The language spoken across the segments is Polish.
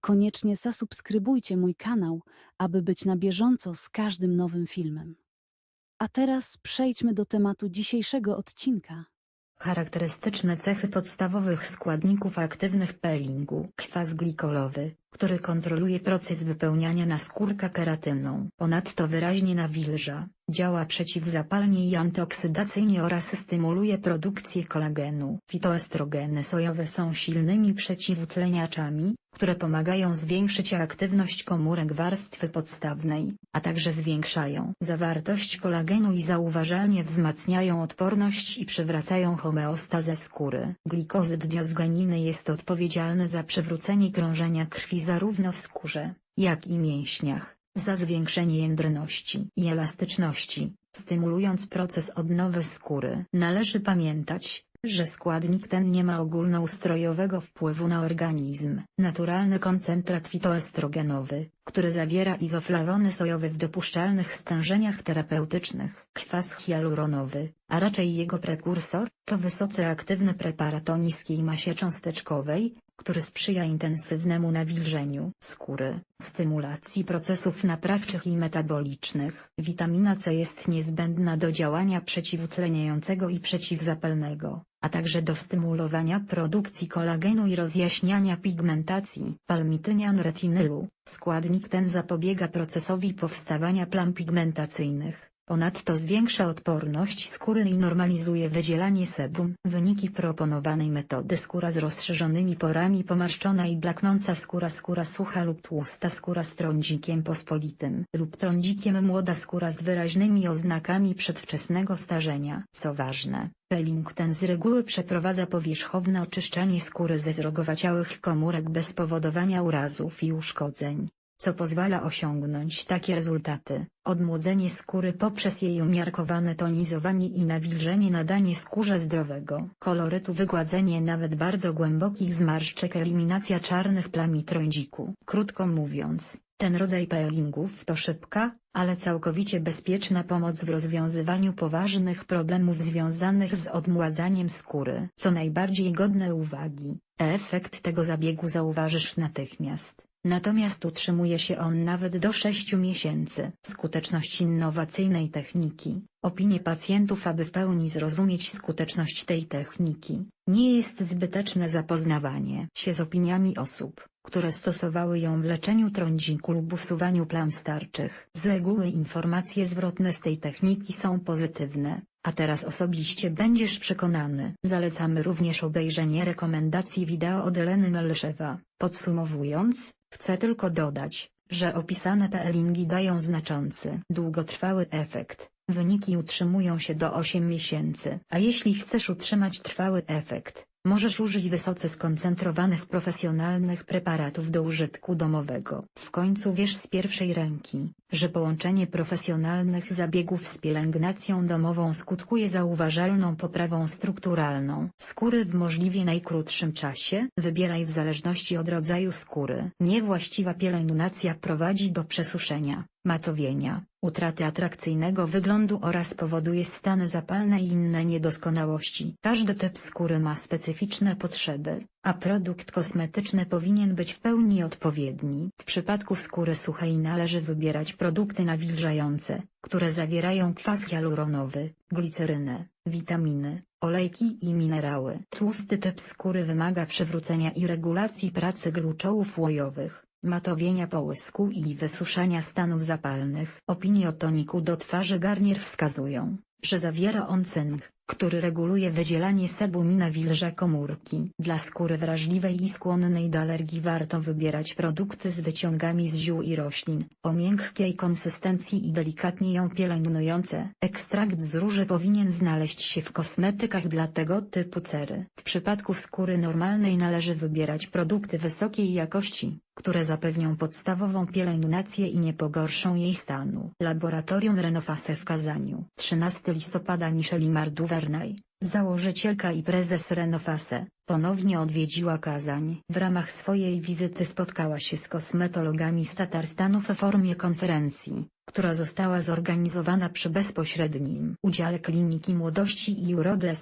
koniecznie zasubskrybujcie mój kanał, aby być na bieżąco z każdym nowym filmem. A teraz przejdźmy do tematu dzisiejszego odcinka. Charakterystyczne cechy podstawowych składników aktywnych peelingu. Kwas glikolowy, który kontroluje proces wypełniania naskórka keratyną. Ponadto wyraźnie nawilża, działa przeciwzapalnie i antyoksydacyjnie oraz stymuluje produkcję kolagenu. Fitoestrogeny sojowe są silnymi przeciwutleniaczami, które pomagają zwiększyć aktywność komórek warstwy podstawnej, a także zwiększają zawartość kolagenu i zauważalnie wzmacniają odporność i przywracają homeostazę skóry. Glikozyd diozganiny jest odpowiedzialny za przywrócenie krążenia krwi zarówno w skórze, jak i mięśniach, za zwiększenie jędrności i elastyczności, stymulując proces odnowy skóry. Należy pamiętać, że składnik ten nie ma ogólnoustrojowego wpływu na organizm. Naturalny koncentrat fitoestrogenowy, który zawiera izoflawony sojowy w dopuszczalnych stężeniach terapeutycznych. Kwas hialuronowy, a raczej jego prekursor, to wysoce aktywny preparat o niskiej masie cząsteczkowej, który sprzyja intensywnemu nawilżeniu skóry, stymulacji procesów naprawczych i metabolicznych. Witamina C jest niezbędna do działania przeciwutleniającego i przeciwzapalnego, a także do stymulowania produkcji kolagenu i rozjaśniania pigmentacji. Palmitynian retinylu, składnik ten zapobiega procesowi powstawania plam pigmentacyjnych. Ponadto zwiększa odporność skóry i normalizuje wydzielanie sebum. Wyniki proponowanej metody skóra z rozszerzonymi porami pomarszczona i blaknąca skóra skóra sucha lub tłusta skóra z trądzikiem pospolitym lub trądzikiem młoda skóra z wyraźnymi oznakami przedwczesnego starzenia. Co ważne, peeling ten z reguły przeprowadza powierzchowne oczyszczanie skóry ze zrogowaciałych komórek bez powodowania urazów i uszkodzeń co pozwala osiągnąć takie rezultaty, odmłodzenie skóry poprzez jej umiarkowane tonizowanie i nawilżenie nadanie skórze zdrowego kolorytu wygładzenie nawet bardzo głębokich zmarszczek eliminacja czarnych plam i trądziku. Krótko mówiąc, ten rodzaj peelingów to szybka, ale całkowicie bezpieczna pomoc w rozwiązywaniu poważnych problemów związanych z odmładzaniem skóry. Co najbardziej godne uwagi, efekt tego zabiegu zauważysz natychmiast. Natomiast utrzymuje się on nawet do 6 miesięcy. Skuteczność innowacyjnej techniki. Opinie pacjentów aby w pełni zrozumieć skuteczność tej techniki, nie jest zbyteczne zapoznawanie się z opiniami osób, które stosowały ją w leczeniu trądziku lub usuwaniu plam starczych. Z reguły informacje zwrotne z tej techniki są pozytywne, a teraz osobiście będziesz przekonany. Zalecamy również obejrzenie rekomendacji wideo od Eleny Melszewa. Podsumowując, chcę tylko dodać, że opisane peelingi dają znaczący, długotrwały efekt. Wyniki utrzymują się do 8 miesięcy. A jeśli chcesz utrzymać trwały efekt, możesz użyć wysoce skoncentrowanych profesjonalnych preparatów do użytku domowego. W końcu wiesz z pierwszej ręki, że połączenie profesjonalnych zabiegów z pielęgnacją domową skutkuje zauważalną poprawą strukturalną skóry w możliwie najkrótszym czasie. Wybieraj w zależności od rodzaju skóry. Niewłaściwa pielęgnacja prowadzi do przesuszenia, matowienia, utraty atrakcyjnego wyglądu oraz powoduje stany zapalne i inne niedoskonałości. Każdy typ skóry ma specyficzne potrzeby, a produkt kosmetyczny powinien być w pełni odpowiedni. W przypadku skóry suchej należy wybierać produkty nawilżające, które zawierają kwas hialuronowy, glicerynę, witaminy, olejki i minerały. Tłusty typ skóry wymaga przywrócenia i regulacji pracy gruczołów łojowych matowienia połysku i wysuszania stanów zapalnych. Opinie o toniku do twarzy Garnier wskazują, że zawiera on cynk, który reguluje wydzielanie sebum i nawilża komórki. Dla skóry wrażliwej i skłonnej do alergii warto wybierać produkty z wyciągami z ziół i roślin, o miękkiej konsystencji i delikatnie ją pielęgnujące. Ekstrakt z róży powinien znaleźć się w kosmetykach dla tego typu cery. W przypadku skóry normalnej należy wybierać produkty wysokiej jakości, które zapewnią podstawową pielęgnację i nie pogorszą jej stanu. Laboratorium Renofase w Kazaniu. 13 listopada Michelle Duvernay, założycielka i prezes Renofase, ponownie odwiedziła Kazań. W ramach swojej wizyty spotkała się z kosmetologami z Tatarstanu w formie konferencji, która została zorganizowana przy bezpośrednim udziale Kliniki Młodości i Urody.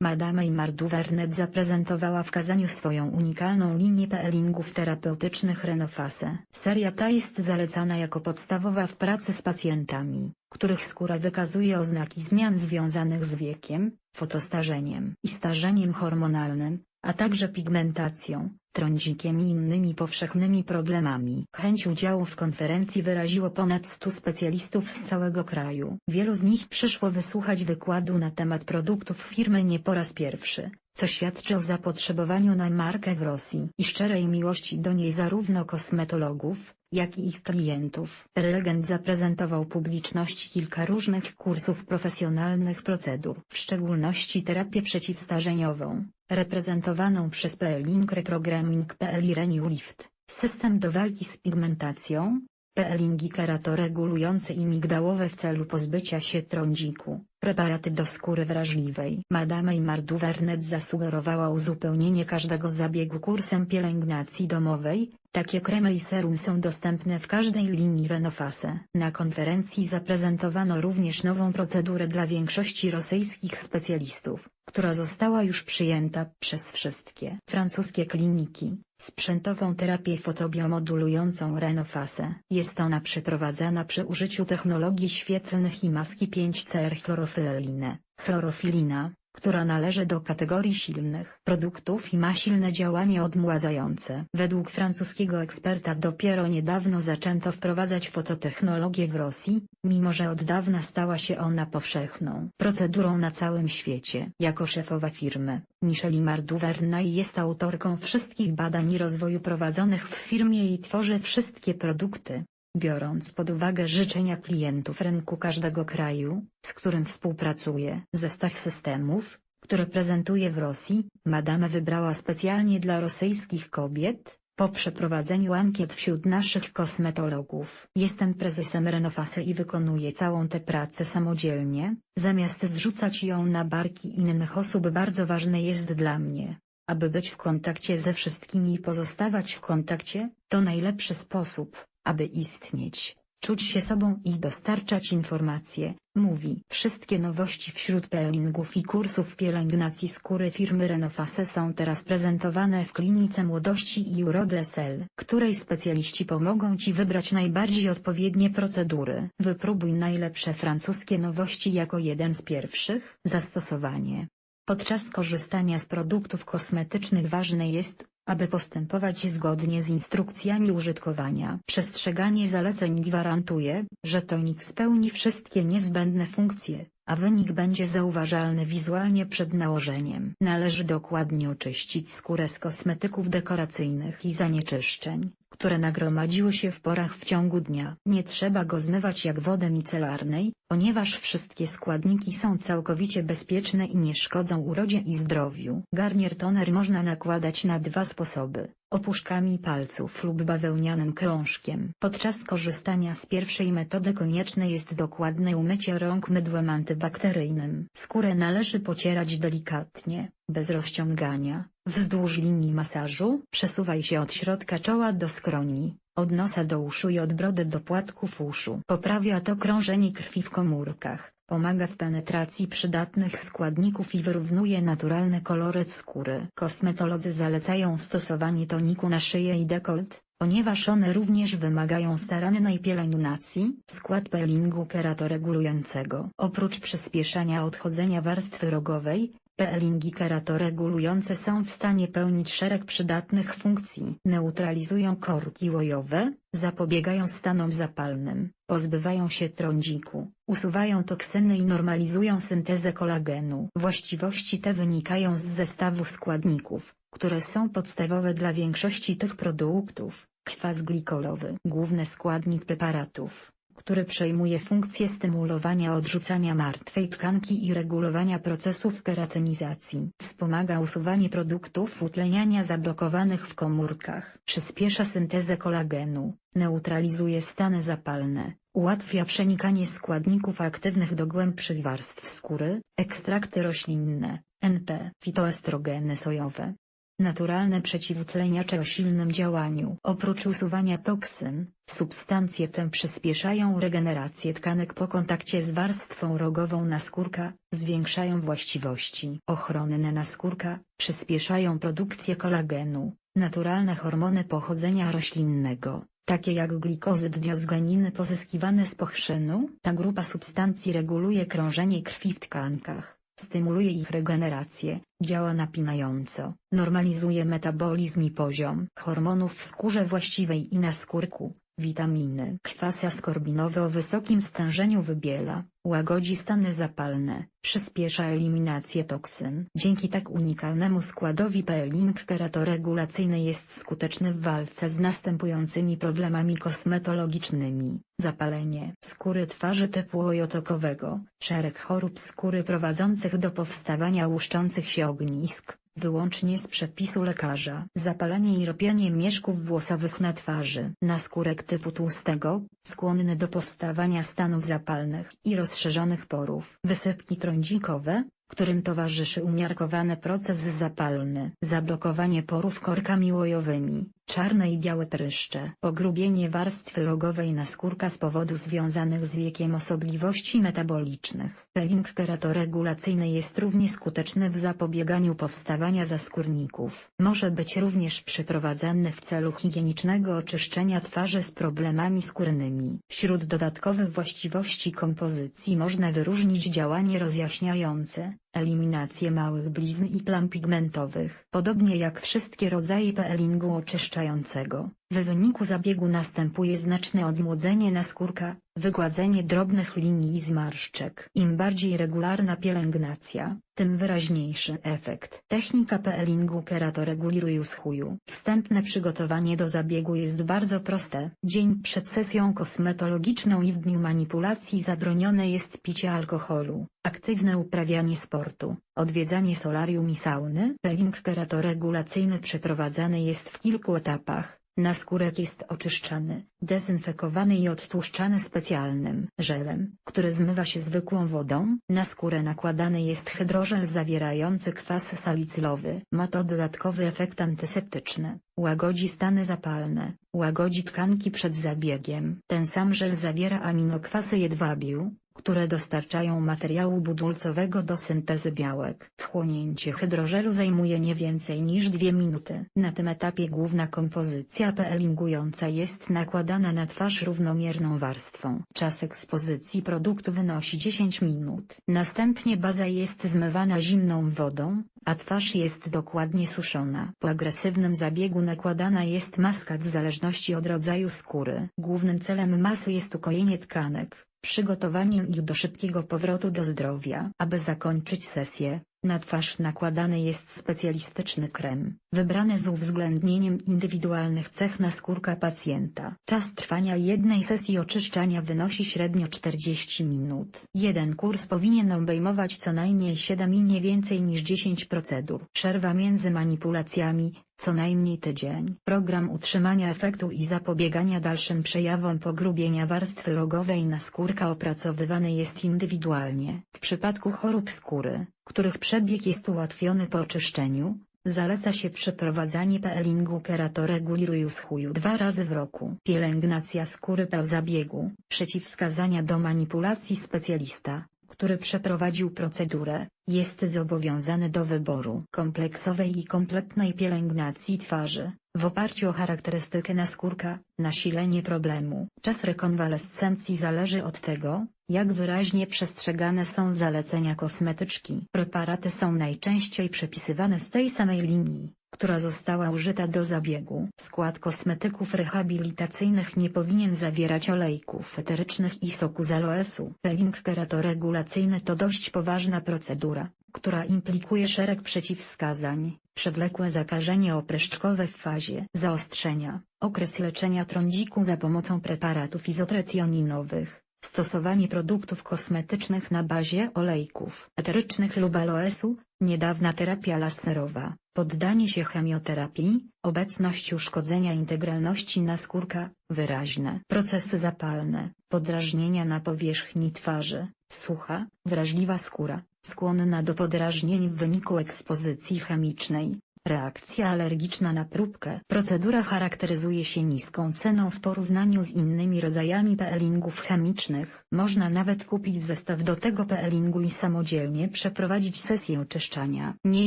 Madame Imar Duvernet zaprezentowała w Kazaniu swoją unikalną linię peelingów terapeutycznych Renofase. Seria ta jest zalecana jako podstawowa w pracy z pacjentami, których skóra wykazuje oznaki zmian związanych z wiekiem, fotostarzeniem i starzeniem hormonalnym, a także pigmentacją, trądzikiem i innymi powszechnymi problemami. Chęć udziału w konferencji wyraziło ponad 100 specjalistów z całego kraju. Wielu z nich przyszło wysłuchać wykładu na temat produktów firmy nie po raz pierwszy, co świadczy o zapotrzebowaniu na markę w Rosji i szczerej miłości do niej zarówno kosmetologów, jak i ich klientów. Relegent zaprezentował publiczności kilka różnych kursów profesjonalnych procedur, w szczególności terapię przeciwstarzeniową, reprezentowaną przez Peelink Reprogramming PL i Lift, system do walki z pigmentacją, Peelingi keratoregulujące i migdałowe w celu pozbycia się trądziku, preparaty do skóry wrażliwej. Madame Imar Duvernet zasugerowała uzupełnienie każdego zabiegu kursem pielęgnacji domowej, takie kremy i serum są dostępne w każdej linii Renofase. Na konferencji zaprezentowano również nową procedurę dla większości rosyjskich specjalistów, która została już przyjęta przez wszystkie francuskie kliniki, sprzętową terapię fotobiomodulującą Renofase. Jest ona przeprowadzana przy użyciu technologii świetlnych i maski 5CR chlorofilinę, chlorofilina, która należy do kategorii silnych produktów i ma silne działanie odmładzające. Według francuskiego eksperta dopiero niedawno zaczęto wprowadzać fototechnologię w Rosji, mimo że od dawna stała się ona powszechną procedurą na całym świecie. Jako szefowa firmy, Michelle Marduvernay jest autorką wszystkich badań i rozwoju prowadzonych w firmie i tworzy wszystkie produkty, Biorąc pod uwagę życzenia klientów rynku każdego kraju, z którym współpracuje, zestaw systemów, które prezentuje w Rosji, Madame wybrała specjalnie dla rosyjskich kobiet, po przeprowadzeniu ankiet wśród naszych kosmetologów. Jestem prezesem Renofase i wykonuję całą tę pracę samodzielnie, zamiast zrzucać ją na barki innych osób bardzo ważne jest dla mnie, aby być w kontakcie ze wszystkimi i pozostawać w kontakcie, to najlepszy sposób, aby istnieć, czuć się sobą i dostarczać informacje, mówi. Wszystkie nowości wśród peelingów i kursów pielęgnacji skóry firmy Renofase są teraz prezentowane w Klinice Młodości i Urody SL, której specjaliści pomogą Ci wybrać najbardziej odpowiednie procedury. Wypróbuj najlepsze francuskie nowości jako jeden z pierwszych. Zastosowanie. Podczas korzystania z produktów kosmetycznych ważne jest, aby postępować zgodnie z instrukcjami użytkowania. Przestrzeganie zaleceń gwarantuje, że tonik spełni wszystkie niezbędne funkcje, a wynik będzie zauważalny wizualnie przed nałożeniem. Należy dokładnie oczyścić skórę z kosmetyków dekoracyjnych i zanieczyszczeń, które nagromadziły się w porach w ciągu dnia. Nie trzeba go zmywać jak wodę micelarnej, ponieważ wszystkie składniki są całkowicie bezpieczne i nie szkodzą urodzie i zdrowiu. Garnier toner można nakładać na dwa sposoby, opuszkami palców lub bawełnianym krążkiem. Podczas korzystania z pierwszej metody konieczne jest dokładne umycie rąk mydłem antybakteryjnym. Skórę należy pocierać delikatnie, bez rozciągania, wzdłuż linii masażu. Przesuwaj się od środka czoła do skroni, od nosa do uszu i od brody do płatków uszu. Poprawia to krążenie krwi w komórkach, pomaga w penetracji przydatnych składników i wyrównuje naturalny koloryt skóry. Kosmetolodzy zalecają stosowanie toniku na szyję i dekolt, ponieważ one również wymagają starannej pielęgnacji. Skład peelingu keratoregulującego. Oprócz przyspieszania odchodzenia warstwy rogowej, Peelingi keratoregulujące są w stanie pełnić szereg przydatnych funkcji. Neutralizują korki łojowe, zapobiegają stanom zapalnym, pozbywają się trądziku, usuwają toksyny i normalizują syntezę kolagenu. Właściwości te wynikają z zestawu składników, które są podstawowe dla większości tych produktów. Kwas glikolowy, główny składnik preparatów, który przejmuje funkcję stymulowania odrzucania martwej tkanki i regulowania procesów keratynizacji. Wspomaga usuwanie produktów utleniania zablokowanych w komórkach. Przyspiesza syntezę kolagenu, neutralizuje stany zapalne, ułatwia przenikanie składników aktywnych do głębszych warstw skóry, ekstrakty roślinne, NP, fitoestrogeny sojowe. Naturalne przeciwutleniacze o silnym działaniu. Oprócz usuwania toksyn, substancje te przyspieszają regenerację tkanek po kontakcie z warstwą rogową naskórka, zwiększają właściwości ochronne naskórka, przyspieszają produkcję kolagenu, naturalne hormony pochodzenia roślinnego, takie jak glikozyd diozganiny pozyskiwane z pochrzenu. Ta grupa substancji reguluje krążenie krwi w tkankach stymuluje ich regenerację, działa napinająco, normalizuje metabolizm i poziom hormonów w skórze właściwej i na skórku, witaminy. Kwas askorbinowy o wysokim stężeniu wybiela, łagodzi stany zapalne, przyspiesza eliminację toksyn. Dzięki tak unikalnemu składowi peeling keratoregulacyjny jest skuteczny w walce z następującymi problemami kosmetologicznymi. Zapalenie skóry twarzy typu ojotokowego, szereg chorób skóry prowadzących do powstawania łuszczących się ognisk, wyłącznie z przepisu lekarza. Zapalenie i ropienie mieszków włosowych na twarzy. Naskórek typu tłustego, skłonny do powstawania stanów zapalnych i rozszerzonych porów. Wysypki trądzikowe, którym towarzyszy umiarkowany proces zapalny. Zablokowanie porów korkami łojowymi, czarne i białe pryszcze. Pogrubienie warstwy rogowej naskórka z powodów związanych z wiekiem osobliwości metabolicznych. Peeling keratoregulacyjny jest równie skuteczny w zapobieganiu powstawania zaskórników. Może być również przeprowadzany w celu higienicznego oczyszczenia twarzy z problemami skórnymi. Wśród dodatkowych właściwości kompozycji można wyróżnić działanie rozjaśniające, eliminację małych blizn i plam pigmentowych. Podobnie jak wszystkie rodzaje peelingu oczyszczającego, w wyniku zabiegu następuje znaczne odmłodzenie naskórka, wygładzenie drobnych linii i zmarszczek. Im bardziej regularna pielęgnacja, tym wyraźniejszy efekt. Technika peelingu keratoregulirujus chuju. Wstępne przygotowanie do zabiegu jest bardzo proste. Dzień przed sesją kosmetologiczną i w dniu manipulacji zabronione jest picie alkoholu, aktywne uprawianie sportu, odwiedzanie solarium i sauny. Peeling keratoregulacyjny przeprowadzany jest w kilku etapach. Naskórek jest oczyszczany, dezynfekowany i odtłuszczany specjalnym żelem, który zmywa się zwykłą wodą. Na skórę nakładany jest hydrożel zawierający kwas salicylowy. Ma to dodatkowy efekt antyseptyczny. Łagodzi stany zapalne, łagodzi tkanki przed zabiegiem. Ten sam żel zawiera aminokwasy jedwabiu, które dostarczają materiału budulcowego do syntezy białek. Wchłonięcie hydrożelu zajmuje nie więcej niż dwie minuty. Na tym etapie główna kompozycja peelingująca jest nakładana na twarz równomierną warstwą. Czas ekspozycji produktu wynosi 10 minut. Następnie baza jest zmywana zimną wodą, a twarz jest dokładnie suszona. Po agresywnym zabiegu nakładana jest maska w zależności od rodzaju skóry. Głównym celem masy jest ukojenie tkanek, przygotowanie ich do szybkiego powrotu do zdrowia. Aby zakończyć sesję, na twarz nakładany jest specjalistyczny krem, wybrany z uwzględnieniem indywidualnych cech naskórka pacjenta. Czas trwania jednej sesji oczyszczania wynosi średnio 40 minut. Jeden kurs powinien obejmować co najmniej 7 i nie więcej niż 10 procedur. Przerwa między manipulacjami, co najmniej tydzień. Program utrzymania efektu i zapobiegania dalszym przejawom pogrubienia warstwy rogowej naskórka opracowywany jest indywidualnie. W przypadku chorób skóry, których przebieg jest ułatwiony po oczyszczeniu, zaleca się przeprowadzanie peelingu keratoregulirujus chuju dwa razy w roku. Pielęgnacja skóry po zabiegu, przeciwwskazania do manipulacji specjalista, który przeprowadził procedurę, jest zobowiązany do wyboru kompleksowej i kompletnej pielęgnacji twarzy, w oparciu o charakterystykę naskórka, nasilenie problemu. Czas rekonwalescencji zależy od tego, Jak wyraźnie przestrzegane są zalecenia kosmetyczki. Preparaty są najczęściej przepisywane z tej samej linii, która została użyta do zabiegu. Skład kosmetyków rehabilitacyjnych nie powinien zawierać olejków eterycznych i soku z aloesu. Peeling keratoregulacyjny to dość poważna procedura, która implikuje szereg przeciwwskazań, przewlekłe zakażenie opryszczkowe w fazie zaostrzenia, okres leczenia trądziku za pomocą preparatów izotretioninowych, stosowanie produktów kosmetycznych na bazie olejków eterycznych lub aloesu, niedawna terapia laserowa, poddanie się chemioterapii, obecność uszkodzenia integralności naskórka, wyraźne procesy zapalne, podrażnienia na powierzchni twarzy, sucha, wrażliwa skóra, skłonna do podrażnień w wyniku ekspozycji chemicznej, reakcja alergiczna na próbkę. Procedura charakteryzuje się niską ceną w porównaniu z innymi rodzajami peelingów chemicznych. Można nawet kupić zestaw do tego peelingu i samodzielnie przeprowadzić sesję czyszczania. Nie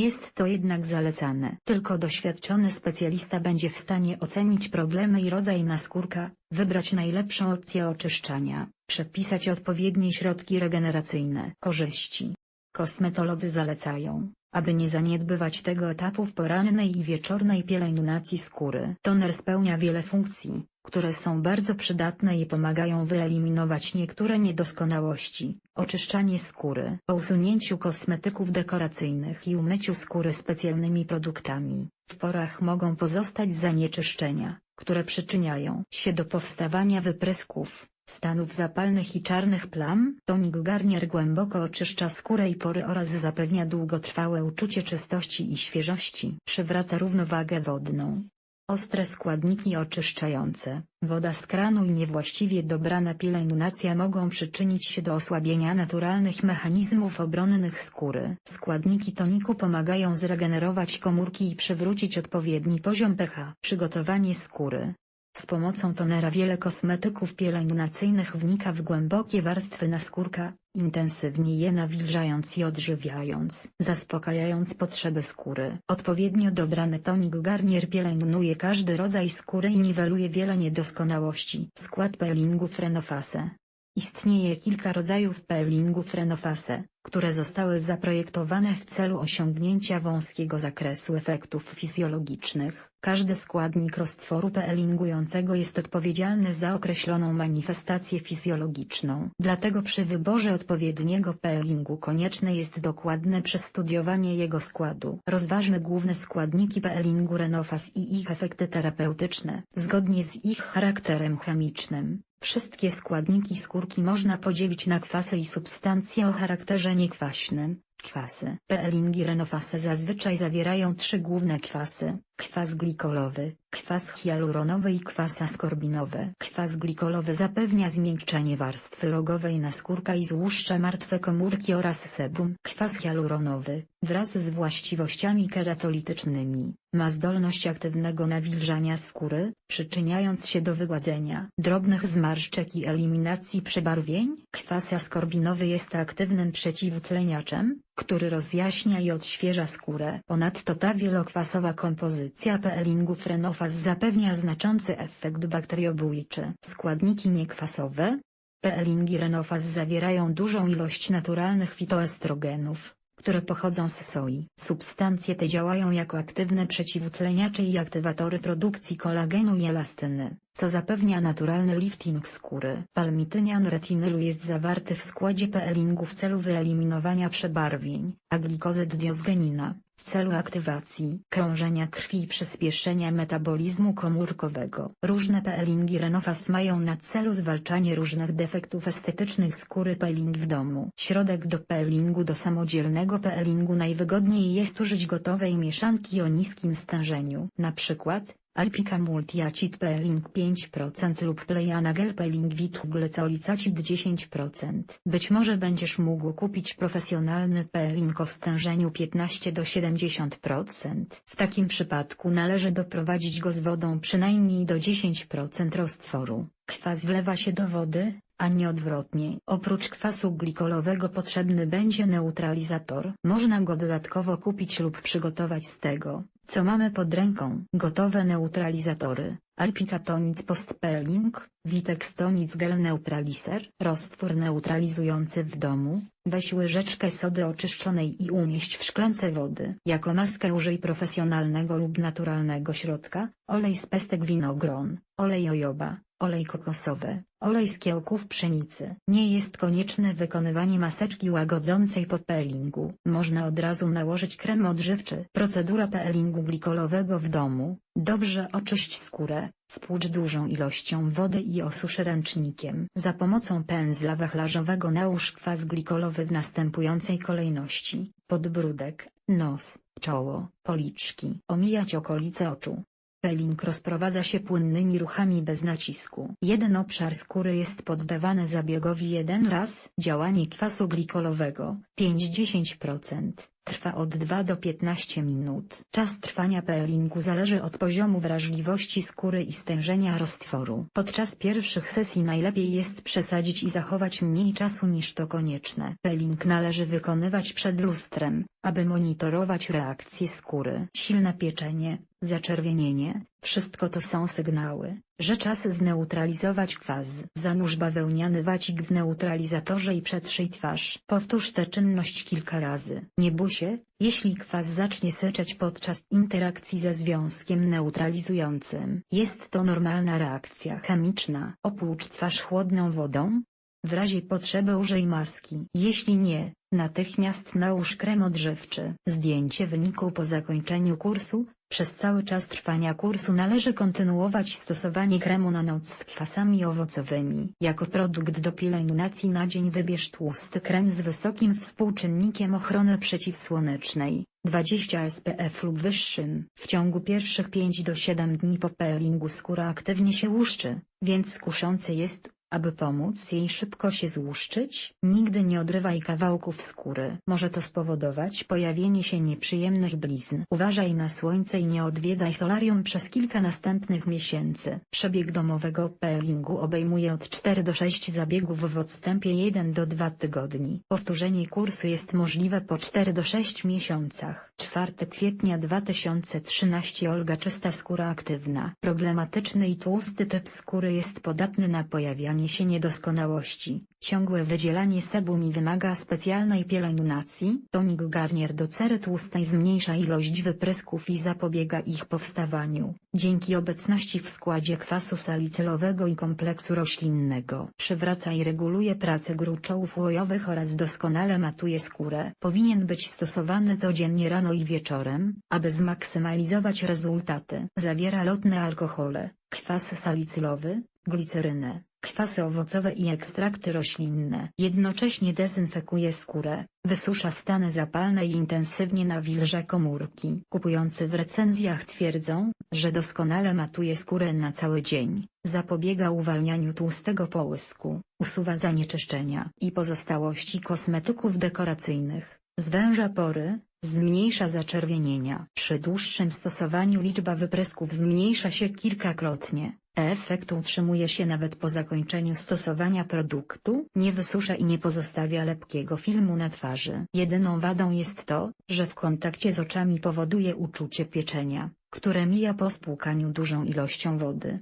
jest to jednak zalecane. Tylko doświadczony specjalista będzie w stanie ocenić problemy i rodzaj naskórka, wybrać najlepszą opcję oczyszczania, przepisać odpowiednie środki regeneracyjne. Korzyści Kosmetolodzy zalecają, aby nie zaniedbywać tego etapu w porannej i wieczornej pielęgnacji skóry. Toner spełnia wiele funkcji, które są bardzo przydatne i pomagają wyeliminować niektóre niedoskonałości, oczyszczanie skóry. Po usunięciu kosmetyków dekoracyjnych i umyciu skóry specjalnymi produktami, w porach mogą pozostać zanieczyszczenia, które przyczyniają się do powstawania wyprysków, stanów zapalnych i czarnych plam. Tonik Garnier głęboko oczyszcza skórę i pory oraz zapewnia długotrwałe uczucie czystości i świeżości. Przywraca równowagę wodną. Ostre składniki oczyszczające, woda z kranu i niewłaściwie dobrana pielęgnacja mogą przyczynić się do osłabienia naturalnych mechanizmów obronnych skóry. Składniki toniku pomagają zregenerować komórki i przywrócić odpowiedni poziom pH. Przygotowanie skóry. Z pomocą tonera wiele kosmetyków pielęgnacyjnych wnika w głębokie warstwy naskórka, intensywnie je nawilżając i odżywiając, zaspokajając potrzeby skóry. Odpowiednio dobrany tonik Garnier pielęgnuje każdy rodzaj skóry i niweluje wiele niedoskonałości. Skład peelingu Frenofase Istnieje kilka rodzajów peelingu Frenofase, które zostały zaprojektowane w celu osiągnięcia wąskiego zakresu efektów fizjologicznych. Każdy składnik roztworu peelingującego jest odpowiedzialny za określoną manifestację fizjologiczną. Dlatego przy wyborze odpowiedniego peelingu konieczne jest dokładne przestudiowanie jego składu. Rozważmy główne składniki peelingu Renofas i ich efekty terapeutyczne. Zgodnie z ich charakterem chemicznym, Wszystkie składniki skórki można podzielić na kwasy i substancje o charakterze niekwaśnym. Kwasy. Peelingi renofase zazwyczaj zawierają trzy główne kwasy, kwas glikolowy, kwas hialuronowy i kwas askorbinowy. Kwas glikolowy zapewnia zmiękczenie warstwy rogowej naskórka i złuszcza martwe komórki oraz sebum. Kwas hialuronowy, wraz z właściwościami keratolitycznymi, ma zdolność aktywnego nawilżania skóry, przyczyniając się do wygładzenia drobnych zmarszczek i eliminacji przebarwień. Kwas askorbinowy jest aktywnym przeciwutleniaczem, który rozjaśnia i odświeża skórę. Ponadto ta wielokwasowa kompozycja peelingu Frenofas zapewnia znaczący efekt bakteriobójczy. Składniki niekwasowe Peelingi Renofas zawierają dużą ilość naturalnych fitoestrogenów, które pochodzą z soi. Substancje te działają jako aktywne przeciwutleniacze i aktywatory produkcji kolagenu i elastyny, co zapewnia naturalny lifting skóry. Palmitynian retinylu jest zawarty w składzie peelingu w celu wyeliminowania przebarwień, a glikozyd diozgenina, w celu aktywacji krążenia krwi i przyspieszenia metabolizmu komórkowego. Różne peelingi Renofas mają na celu zwalczanie różnych defektów estetycznych skóry peeling w domu. Środek do peelingu do samodzielnego peelingu najwygodniej jest użyć gotowej mieszanki o niskim stężeniu. Na przykład, Alpica Multiacid Peeling 5% lub Pleiana Gel Peeling Vituglycolicacid 10%. Być może będziesz mógł kupić profesjonalny peeling o stężeniu 15 do 70%. W takim przypadku należy doprowadzić go z wodą przynajmniej do 10% roztworu. Kwas wlewa się do wody, a nie odwrotnie. Oprócz kwasu glikolowego potrzebny będzie neutralizator. Można go dodatkowo kupić lub przygotować z tego, co mamy pod ręką. Gotowe neutralizatory, Alpikatonic postpeeling, Witextonic gel neutralizer, roztwór neutralizujący w domu, weź łyżeczkę sody oczyszczonej i umieść w szklance wody. Jako maskę użyj profesjonalnego lub naturalnego środka, olej z pestek winogron, olej jojoba, olej kokosowy, olej z kiełków pszenicy. Nie jest konieczne wykonywanie maseczki łagodzącej po peelingu. Można od razu nałożyć krem odżywczy. Procedura peelingu glikolowego w domu. Dobrze oczyść skórę, spłucz dużą ilością wody i osusz ręcznikiem. Za pomocą pędzla wachlarzowego nałóż kwas glikolowy w następującej kolejności. Podbródek, nos, czoło, policzki. Omijać okolice oczu. Peeling rozprowadza się płynnymi ruchami bez nacisku. Jeden obszar skóry jest poddawany zabiegowi jeden raz. Działanie kwasu glikolowego 5-10%. Trwa od 2 do 15 minut. Czas trwania peelingu zależy od poziomu wrażliwości skóry i stężenia roztworu. Podczas pierwszych sesji najlepiej jest przesadzić i zachować mniej czasu niż to konieczne. Peeling należy wykonywać przed lustrem, aby monitorować reakcję skóry. Silne pieczenie, zaczerwienienie, wszystko to są sygnały, że czas zneutralizować kwas. Zanurz bawełniany wacik w neutralizatorze i przetrzyj twarz. Powtórz tę czynność kilka razy. Nie bój się, jeśli kwas zacznie syczeć podczas interakcji ze związkiem neutralizującym. Jest to normalna reakcja chemiczna. Opłucz twarz chłodną wodą. W razie potrzeby użyj maski. Jeśli nie, natychmiast nałóż krem odżywczy. Zdjęcie wyniku po zakończeniu kursu. Przez cały czas trwania kursu należy kontynuować stosowanie kremu na noc z kwasami owocowymi. Jako produkt do pielęgnacji na dzień wybierz tłusty krem z wysokim współczynnikiem ochrony przeciwsłonecznej, 20 SPF lub wyższym. W ciągu pierwszych 5 do 7 dni po peelingu skóra aktywnie się łuszczy, więc kuszące jest, aby pomóc jej szybko się złuszczyć, nigdy nie odrywaj kawałków skóry. Może to spowodować pojawienie się nieprzyjemnych blizn. Uważaj na słońce i nie odwiedzaj solarium przez kilka następnych miesięcy. Przebieg domowego peelingu obejmuje od 4 do 6 zabiegów w odstępie 1 do 2 tygodni. Powtórzenie kursu jest możliwe po 4 do 6 miesiącach. 4 kwietnia 2013 Olga czysta skóra aktywna. Problematyczny i tłusty typ skóry jest podatny na pojawianie się niedoskonałości. Ciągłe wydzielanie sebum i wymaga specjalnej pielęgnacji. Tonik Garnier do cery tłustej zmniejsza ilość wyprysków i zapobiega ich powstawaniu. Dzięki obecności w składzie kwasu salicylowego i kompleksu roślinnego. Przywraca i reguluje pracę gruczołów łojowych oraz doskonale matuje skórę. Powinien być stosowany codziennie rano i wieczorem, aby zmaksymalizować rezultaty. Zawiera lotne alkohole, kwas salicylowy, glicerynę, kwasy owocowe i ekstrakty roślinne. Jednocześnie dezynfekuje skórę, wysusza stany zapalne i intensywnie nawilża komórki. Kupujący w recenzjach twierdzą, że doskonale matuje skórę na cały dzień, zapobiega uwalnianiu tłustego połysku, usuwa zanieczyszczenia i pozostałości kosmetyków dekoracyjnych, zwęża pory, Zmniejsza zaczerwienienia. Przy dłuższym stosowaniu liczba wyprysków zmniejsza się kilkakrotnie. Efekt utrzymuje się nawet po zakończeniu stosowania produktu. Nie wysusza i nie pozostawia lepkiego filmu na twarzy. Jedyną wadą jest to, że w kontakcie z oczami powoduje uczucie pieczenia, które mija po spłukaniu dużą ilością wody.